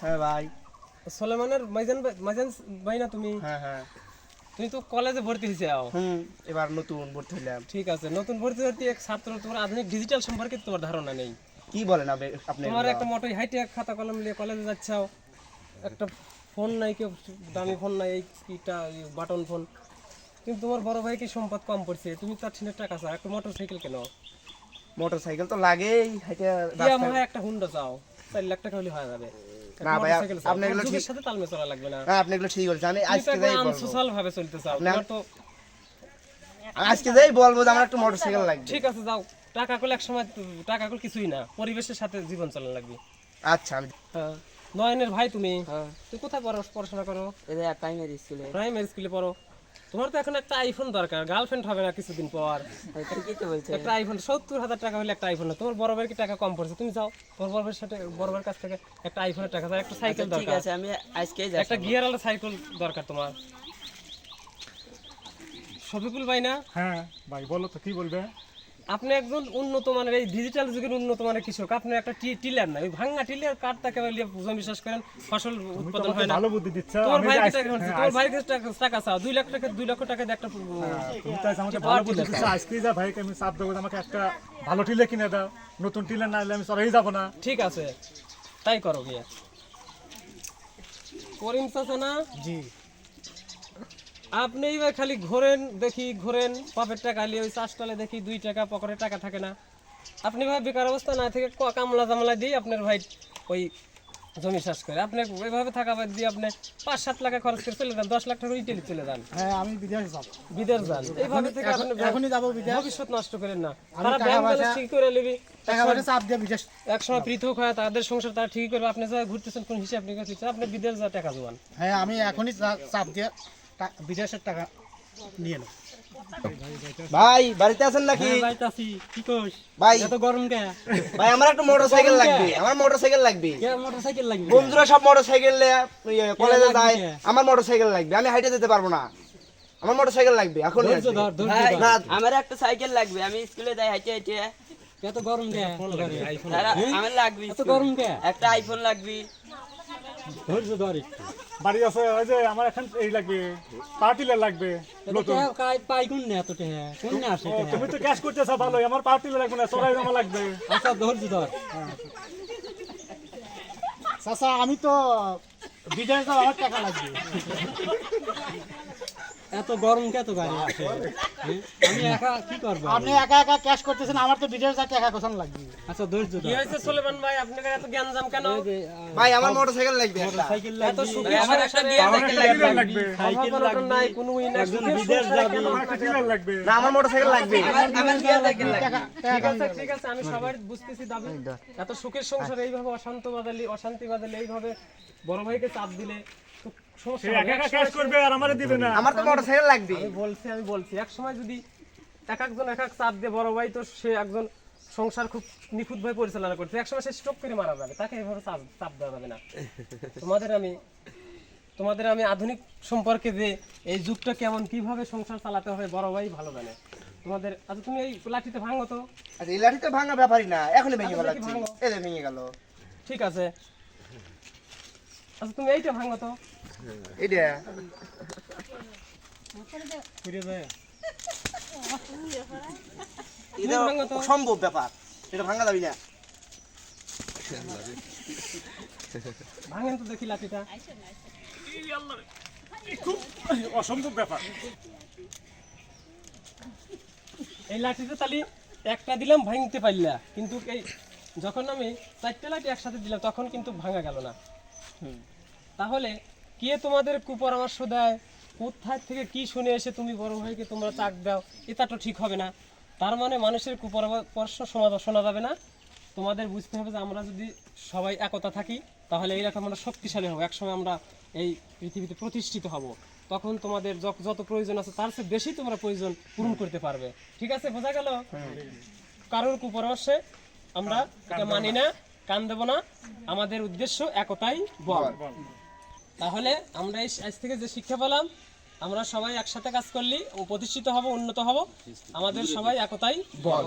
হ্যাঁ ভাই। সোলেমানের মাইজান মাইজান ভাই না তুমি? হ্যাঁ হ্যাঁ। তুমি তো কলেজে ভর্তি হয়েছে হুম এবার নতুন ভর্তি হইলাম। ঠিক আছে নতুন ভর্তি ভর্তি এক ছাত্র তোমার আধুনিক ডিজিটাল সম্পর্কে তোমার ধারণা নেই। কি বলেন আপনি তোমার একটা মোটর হাইটেক খাতা কলম নিয়ে কলেজে যাচ্ছাও একটা ফোন নাই কেউ দামি ফোন নাই এই কিটা বাটন ফোন কিন্তু তোমার বড় ভাই কি সম্পদ কম পড়ছে? তুমি তার ছিনের টাকা চাও একটা মোটর সাইকেল কেন? মোটর সাইকেল তো লাগেই হাইটা একটা হুন্ডা চাও চার লাখ টাকা হলে হয়ে যাবে। না ভাই, আপনি এগুলো ঠিক- সাথে তালমে চলা লাগবে না। হ্যাঁ আপনি এগুলো ঠিক বলছেন। আমি আজকে যাই বলব। আনসোশাল ভাবে চলতে চাও আপনার- তো আজকে যাই বলব যে আমার একটা মোটর লাগবে। ঠিক আছে যাও। টাকা এক সময় টাকা কল কিছুই না। পরিবেশের সাথে জীবন চলা লাগবে। আচ্ছা আমি হ্যাঁ। নয়নের ভাই তুমি? হ্যাঁ। তুই কোথায় পড়ো পড়াশোনা করো? এই যে প্রাইমারি স্কুলে প্রাইমারি স্কুলে পড়ো। তোমার তো এখন একটা আইফোন দরকার গার্লফ্রেন্ড হবে না কিছুদিন পর। একটা আইফোন সত্তর হাজার টাকা হলে একটা আইফোন তোমার বড় ভাইয়ের কি টাকা কম পড়ছে? তুমি যাও তোমার বড় ভাইয়ের সাথে বড় ভাইয়ের কাছ থেকে একটা আইফোনের টাকা দাও একটা সাইকেল দরকার ঠিক আছে আমি আজকেই একটা গিয়ার আলা সাইকেল দরকার তোমার। শফিকুল ভাই না হ্যাঁ ভাই বলো তো কি বলবে? আপনি একজন উন্নত মানের এই ডিজিটাল যুগের উন্নত মানের কৃষক আপনি একটা টিলার না ওই ভাঙ্গা টিলার কাঠটাকে জমি চাষ করেন ফসল উৎপাদন হয় না। ভালো বুদ্ধি দিচ্ছ আমি ভাই হ্যাঁ, তোমার ভাই টাকা টাকা চাও দুই লাখ টাকা দুই লক্ষ টাকা দিয়ে একটা তুমি তো আমাকে ভালো বুদ্ধি দিচ্ছ আজকেই যা ভাইকে আমি চাপ দেবো আমাকে একটা ভালো টিলে কিনে দাও নতুন টিলে না হলে আমি চড়াই যাব না। ঠিক আছে তাই করো গিয়ে করিম চাচা না? জি। আপনি এবার খালি ঘোরেন দেখি ঘোরেন পকেট টাকা নিয়ে ওই চাষটালে দেখি দুই টাকা পকেটে টাকা থাকে না। আপনি ভাই বেকার অবস্থা না থেকে কামলা জামলা দিয়ে আপনার ভাই ওই জমি চাষ করে। আপনি ওইভাবে থাকা বাদ দিয়ে আপনি পাঁচ সাত লাখ খরচ করে চলে যান দশ লাখ টাকা ইটালি চলে যান। হ্যাঁ আমি বিদেশ যাব। বিদেশ যান। এইভাবে থেকে আপনি এখনই যাব বিদেশ। ভবিষ্যৎ নষ্ট করেন না। তারা ব্যাংক ব্যালেন্স ঠিক করে নিবি। টাকা পয়সা চাপ দিয়ে বিদেশ এক সময় পৃথক হয় তাদের সংসার তারা ঠিক করবে। আপনি যা ঘুরতেছেন কোন হিসাব নিকাশ আপনি বিদেশ যা টাকা জোয়ান হ্যাঁ আমি এখনই চাপ দিয়ে বিদেশের টাকা নিয়ে নেব ভাই বাড়িতে আছেন নাকি? যাইতাছি কি কইস? ভাই। এত গরম কে? ভাই আমার একটা মোটর সাইকেল লাগবে। আমার মোটর সাইকেল লাগবে। কে মোটরসাইকেল লাগবে? বন্ধুরা সব মোটর সাইকেল কলেজে যায়। আমার মোটর সাইকেল লাগবে। আমি হাইটে যেতে পারব না। আমার মোটর সাইকেল লাগবে। এখন ধর ধর। না আমার একটা সাইকেল লাগবে। আমি স্কুলে যাই হাইটে হাইটে। এত গরম কে? আমার লাগবে এত গরম কে? একটা আইফোন লাগবে। ধৈর্য ধর একটু। বাড়ি আছে ওই যে আমার এখন এই লাগবে পার্টিলে লাগবে নতুন। পাই কোন না তোতে কোন না আসে তুমি তো ক্যাশ করতেছ ভালো আমার পার্টিলে লাগবে না সরাই জমা লাগবে। আচ্ছা ধৈর্য ধর। চাচা আমি তো বিদেশ যাওয়ার টাকা লাগবে। এত গরম কে তো গাড়ি আসে? আমি একা কি করব আপনি একা একা ক্যাশ করতেছেন আমার তো বিদেশ কোথাও লাগবে? আচ্ছা ধৈর্য ধর। কি হইছে সুলেমান ভাই? আপনাদের এত জ্ঞান জাম কেন ভাই আমার মোটর সাইকেল লাগবে একটা। সাইকেল এত সুখী আমার একটা গিয়ার সাইকেল একটা টিলার লাগবে। লাগবে নাই কোনো উই না বিদেশ যাবি। আমার লাগবে। না আমার মোটর সাইকেল লাগবে। আমার আমার গিয়ার সাইকেল লাগবে ঠিক আছে ঠিক আছে আমি সবাই বুঝতেছি দাবি। এত সুখের সংসার এইভাবে অশান্ত বাদালি অশান্তি বাদালি এইভাবে বড় ভাইকে চাপ দিলে তো সমস্যা সে হবে। একা একা ক্যাশ করবে আর আমারে দিবে না। আমার তো মোটর লাগবে। আমি বলছি আমি বলছি এক সময় যদি এক একজন এক এক চাপ দিয়ে বড় ভাই তো সে একজন সংসার খুব নিখুঁত ভাবে পরিচালনা করছে এক সময় সে স্ট্রোক করে মারা যাবে তাকে এইভাবে চাপ চাপ দেওয়া যাবে না। তোমাদের আমি তোমাদের আমি আধুনিক সম্পর্কে যে এই যুগটা কেমন কীভাবে সংসার চালাতে হবে বড় ভাই ভালো জানে। তোমাদের আচ্ছা তুমি এই লাঠিতে ভাঙো তো। আচ্ছা এই লাঠিতে ভাঙা ব্যাপারই না এখনই ভেঙে আচ্ছা, গেল ভাঙো। এই ভেঙে গেল। ঠিক আছে। আচ্ছা তুমি এইটা ভাঙো তো। এটা এটা অসম্ভব ব্যাপার। এটা ভাঙা যাবি না। ভাঙেন তো দেখি লাঠিটা। খুব অসম্ভব ব্যাপার। এই লাঠিটা তালি একটা দিলাম ভাঙতে পারলা। কিন্তু এই যখন আমি চারটে লাঠি একসাথে দিলাম তখন কিন্তু ভাঙা গেল না। তাহলে কে তোমাদের কুপরামর্শ দেয়? কোথায় থেকে কি শুনে এসে তুমি বড় ভাইকে তোমরা চাক দাও? এটা তো ঠিক হবে না। তার মানে মানুষের কুপরামর্শ শোনা শোনা যাবে না। তোমাদের বুঝতে হবে যে আমরা যদি সবাই একতা থাকি তাহলে এইরকম আমরা শক্তিশালী হব। একসময় আমরা এই পৃথিবীতে প্রতিষ্ঠিত হব। তখন তোমাদের যত যত প্রয়োজন আছে তার চেয়ে বেশি তোমরা প্রয়োজন পূরণ করতে পারবে। ঠিক আছে? বোঝা গেল? কারোর কুপরামর্শে আমরা এটা মানি না। কান দেব না। আমাদের উদ্দেশ্য একতাই বল। তাহলে আমরা এই আজ থেকে যে শিক্ষা পেলাম, আমরা সবাই একসাথে কাজ করলি প্রতিষ্ঠিত হব, উন্নত হব। আমাদের সবাই একতাই। বল।